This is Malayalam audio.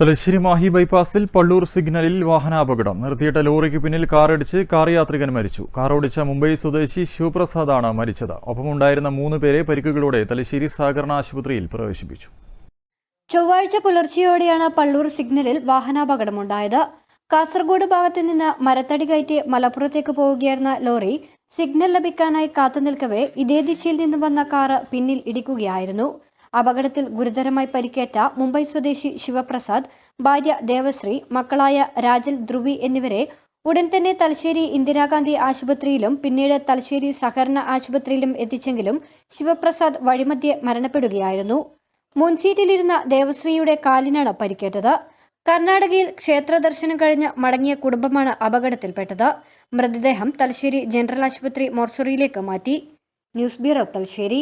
തലശ്ശേരി മാഹി ബൈപ്പാസിൽ പള്ളൂർ സിഗ്നലിൽ വാഹനാപകടം. നിർത്തിയിട്ട ലോറിക്ക് പിന്നിൽ കാറിടിച്ച് കാർ യാത്രികൻ മരിച്ചു. കാറോടിച്ച മുംബൈ സ്വദേശി ശിവപ്രസാദാണ് മരിച്ചത്. ഒപ്പമുണ്ടായിരുന്ന മൂന്ന് പേരെ പരിക്കുകളോടെ തലശ്ശേരി സഹകരണ ആശുപത്രിയിൽ പ്രവേശിപ്പിച്ചു. ചൊവ്വാഴ്ച പുലർച്ചെയോടെയാണ് പള്ളൂർ സിഗ്നലിൽ വാഹനാപകടമുണ്ടായത്. കാസർഗോഡ് ഭാഗത്ത് നിന്ന് മരത്തടി കയറ്റി മലപ്പുറത്തേക്ക് പോവുകയായിരുന്ന ലോറി സിഗ്നൽ ലഭിക്കാനായി കാത്തുനിൽക്കവേ ഇതേ ദിശയിൽ നിന്ന് വന്ന കാറ് പിന്നിൽ ഇടിക്കുകയായിരുന്നു. അപകടത്തിൽ ഗുരുതരമായി പരിക്കേറ്റ മുംബൈ സ്വദേശി ശിവപ്രസാദ് ഭാര്യ ദേവശ്രീ മക്കളായ രാജൽ ധ്രുവി എന്നിവരെ ഉടൻ തന്നെ തലശ്ശേരി ഇന്ദിരാഗാന്ധി ആശുപത്രിയിലും പിന്നീട് തലശ്ശേരി സഹകരണ ആശുപത്രിയിലും എത്തിച്ചെങ്കിലും ശിവപ്രസാദ് വഴിമധ്യെ മരണപ്പെടുകയായിരുന്നു. മുൻസീറ്റിലിരുന്ന ദേവശ്രീയുടെ കാലിനാണ് പരിക്കേറ്റത്. കർണാടകയിൽ ക്ഷേത്ര ദർശനം കഴിഞ്ഞ് മടങ്ങിയ കുടുംബമാണ് അപകടത്തിൽപ്പെട്ടത്. മൃതദേഹം തലശ്ശേരി ജനറൽ ആശുപത്രി മോർച്ചറിയിലേക്ക് മാറ്റി. News bureau Thalassery.